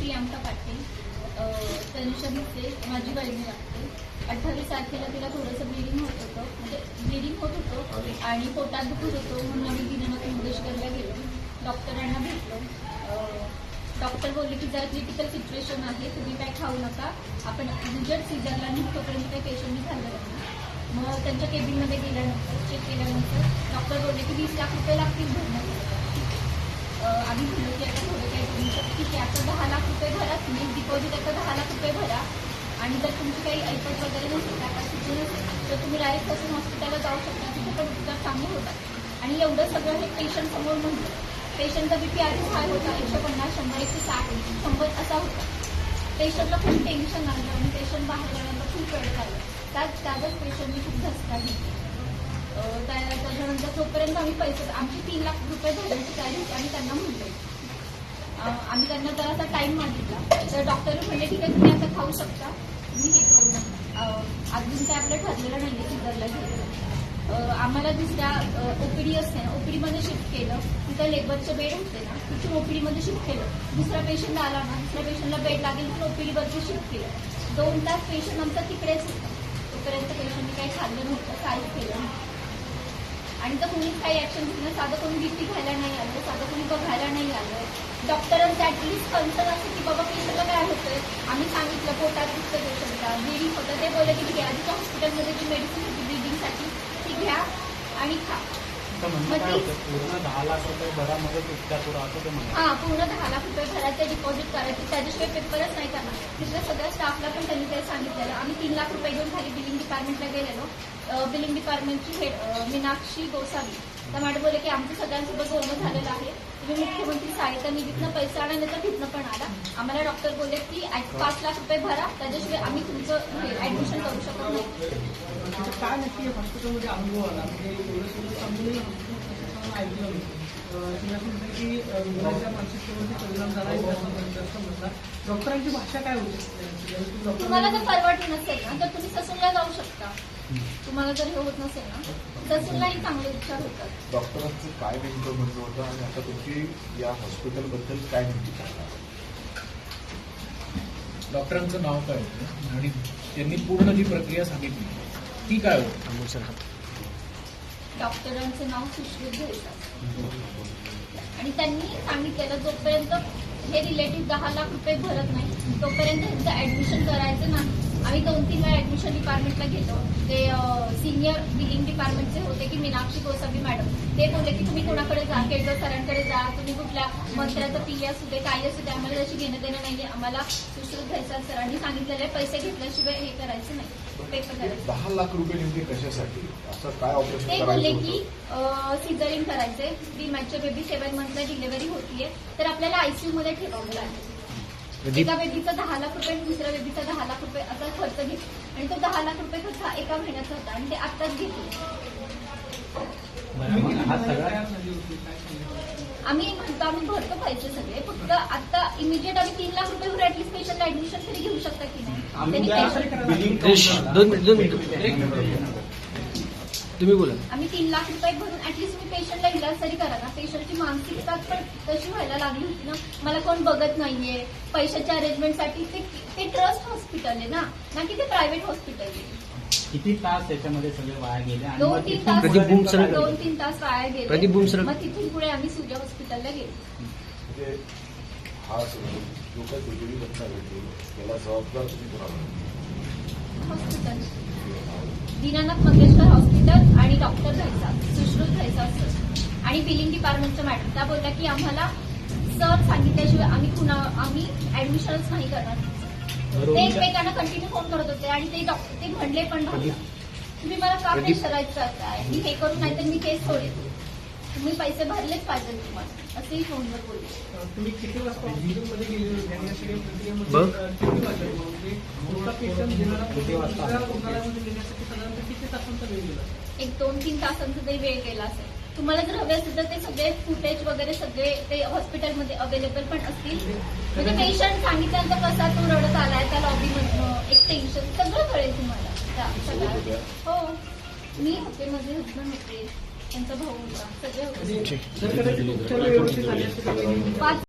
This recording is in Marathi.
प्रियांका पाटील तनुषा भिसे माझी बहिणी लागते. अठ्ठावीस तारखेला तिला थोडंसं ब्लिडिंग होत होतं. म्हणजे ब्लिडिंग होत होतं आणि पोटात दुखत होतं म्हणून आम्ही दिनानाथ मुंगेशकरला गेलो. डॉक्टरांना भेटलो. डॉक्टर बोलले की जरा क्रिटिकल सिच्युएशन आहे तुम्ही काय खाऊ नका. आपण जर सीझरला निघतोपर्यंत काही पेशंटनी खाल्लं नाही मग त्यांच्या केबिनमध्ये गेल्यानंतर चेक केल्यानंतर डॉक्टर बोलले की वीस लाख रुपये लागतील भरण्यासाठी अं, आम्ही म्हणलो की आता थोडं काही कमी तर ठीक आहे आता दहा लाख रुपये भरा तुम्ही डिपॉझिट आता दहा लाख रुपये भरा. आणि जर तुमची काही ऐपत वगैरे नसेल कॅपॅसिटी नसेल तर तुम्ही डायरेक्टपासून हॉस्पिटलला जाऊ शकता. तिथे पण उपचार चांगले होतात. आणि एवढं सगळं हे पेशंट समोर म्हणतो पेशंटचा बीपी आधी हाय होता एकशे पन्नास शंभर एकशे साठ शंभर असा होता. पेशंटला खूप टेन्शन आलं आणि पेशंट बाहेर आल्यानंतर खूप वेळ झाला त्यात त्यातच पेशंटने खूप धसका घेतली. त्या- त्याच्यानंतर जोपर्यंत आम्ही पैसे आमचे तीन लाख रुपये भरण्याची तयारी होती त्यांना म्हणतो आम्ही त्यांना जरासा टाइम मागितला. तर डॉक्टर म्हणले ठीक आहे तुम्ही आता खाऊ शकता. तुम्ही हे करू नका. अजून काय आपलं ठरलेलं नाही आहे सिझरला आम्हाला दुसऱ्या ओपीडी असते ना ओपीडी मध्ये शिफ्ट केलं तिथं लेबरचं बेड होते ना तिथून ओपीडी मध्ये शिफ्ट केलं. दुसरा पेशंट आला ना दुसऱ्या पेशंटला बेड लागेल म्हणून ओपीडीवरती शिफ्ट केलं. दोन तास पेशंट आमचा तिकडेच होता. तोपर्यंत पेशंटने काही खाल्लं नव्हतं काहीच केलं नव्हतं. आणि तर कोणीच काही ऍक्शन घेतलं साधं कोणी बीपी घ्यायला नाही आलं साधं कोणी बघायला नाही आलं डॉक्टरांचं ऍटलिस्ट कन्सर्न असं की बाबा पेशंटला काय होतंय? आम्ही सांगितलं पोटात दुखतं पेशंटला ब्लिडिंग होतं ते बोलले की ठीक आहे आधीच्या हॉस्पिटलमध्ये जी मेडिसिन होती ब्लिडिंगसाठी ती घ्या आणि खा. पूर्ण दहा लाख रुपये उपचार हा पूर्ण दहा लाख रुपये भरायचे डिपॉझिट करायचे त्याच्याशिवाय पेपरच नाही करणार. तिथल्या सगळ्या स्टाफला पण त्यांनी ते सांगितलेलं. आम्ही तीन लाख रुपये घेऊन खाली बिलिंग डिपार्टमेंटला गेलेलो. बिलिंग डिपार्टमेंटची हेड मीनाक्षी गोसावी. त्या मॅडम बोलले की आमचं सगळ्यांसोबत बोलणं झालेलं आहे. तुम्ही मुख्यमंत्री सहायता निधीतनं पैसे आणा नाही तर तिथनं पण आला आम्हाला डॉक्टर बोलले की पाच लाख रुपये भरा त्याच्याशिवाय आम्ही तुमचं ऍडमिशन करू शकत नाही. काय नक्की हॉस्पिटलमध्ये अनुभव आला? म्हणजे की परिणाम झाला डॉक्टरांची भाषा काय होती? तुम्हाला डॉक्टर परवडलं नसेल ना. तर तुम्ही ससूनला जाऊ शकता तुम्हाला जर हे होत नसेल ना ससूनलाही चांगले उपचार होतात. डॉक्टरांचं काय नेमकं म्हणणं होतं आणि आता तुमची या हॉस्पिटलबद्दल काय नेमकी डॉक्टरांचं नाव काय होतं? आणि त्यांनी पूर्ण जी प्रक्रिया सांगितली ती काय होती? डॉक्टरांचं नाव सुश्रुत घ्यायचं आणि त्यांनी सांगितलेलं जोपर्यंत हे रिलेटिव्ह दहा लाख रुपये भरत नाही तोपर्यंत त्यांचं ऍडमिशन दोन तीन वेळा ऍडमिशन डिपार्टमेंटला घेतो ते सिनियर बिलिंग डिपार्टमेंटचे होते की मीनाक्षी गोसावी मॅडम ते बोलले की तुम्ही कोणाकडे जा केळकर सरांकडे जा तुम्ही कुठल्या मंत्र्याचं पी असू दे काही असू दे आम्हाला त्याची घेणं देणं नाहीये. आम्हाला सुश्रुत घ्यायचा सरांनी सांगितलेलं आहे पैसे घेतल्याशिवाय हे करायचं नाही. पेपर करायचं. दहा लाख रुपये नेमके कशासाठी? असं काय ऑपरेशन ते बोलले की सिझरिंग करायचे प्री मॅचच्या बेबी सेव्हन मंथला डिलिव्हरी होतीये. तर आपल्याला आयसीयू मध्ये ठेवावं लागेल. एका बेबीचा दहा लाख रुपये आणि दुसऱ्या बेबीचा दहा लाख रुपये असा खर्च घेतला. आणि तो दहा लाख रुपये खर्च हा एका महिन्याचा होता आणि ते आत्ताच हा सांगितलं आम्ही म्हणतो आम्ही भरतो पैसे सगळे फक्त आता इमिजिएट आम्ही तीन लाख रुपये भरून पेशंटला ऍडमिशन तरी घेऊ शकता की नाही? दोन मिनिट. तुम्ही बोला. आम्ही तीन लाख रुपये भरून ऍटलीस्ट मी पेशंटला इलाज तरी करा ना. पेशंटची मानसिकता पण तशी व्हायला लागली होती ना. मला कोण बघत नाहीये. पैशाच्या अरेंजमेंटसाठी ते ते ट्रस्ट हॉस्पिटल आहे ना. ना की ते प्रायव्हेट हॉस्पिटल आहे. किती तास त्याच्यामध्ये सगळे वाया गेले? आणि दोन मग तीन तिथून तास प्रदीप पुढे बुमसर- नेमकं काय दोन? तीन तास वाया गेले. प्रदीप मग तिथून पुढे आम्ही सुजा हॉस्पिटलला गेलो. म्हणजे हा जो काही दुर्दैवी घटना घडली त्याला जबाबदार तुम्ही कोणाला हॉस्पिटल दीनानाथ मंगेशकर हॉस्पिटल आणि डॉक्टर घ्यायचा सुश्रुत घ्यायचा सर आणि बिलिंग डिपार्टमेंटच्या मॅडम त्या बोलल्या की आम्हाला सर सांगितल्याशिवाय आम्ही कुणा आम्ही ऍडमिशनच नाही करणार. ते एकमेकांना कंटिन्यू फोन करत होते आणि ते डॉक्टर ते म्हणले पण तुम्ही मला का प्रेशराईज करताय मी हे करू नाही तर मी केस सोडेल तुम्ही पैसे भरलेच पाहिजे तुम्हाला. असेही फोनवर बोलले. तुम्ही किती वाजता? एक दोन तीन तासांचा तरी वेळ गेला असेल. तुम्हाला जर हवे असेल तर ते सगळे फुटेज वगैरे सगळे ते हॉस्पिटलमध्ये अवेलेबल पण असतील. म्हणजे पेशंट सांगितल्यानंतर कसा तो रडत आलाय त्या लॉबीमधनं एक टेन्शन सगळं कळेल तुम्हाला. हो. मी होते माझे हजबंड होते त्यांचा भाऊ होता. सगळे होते. पाच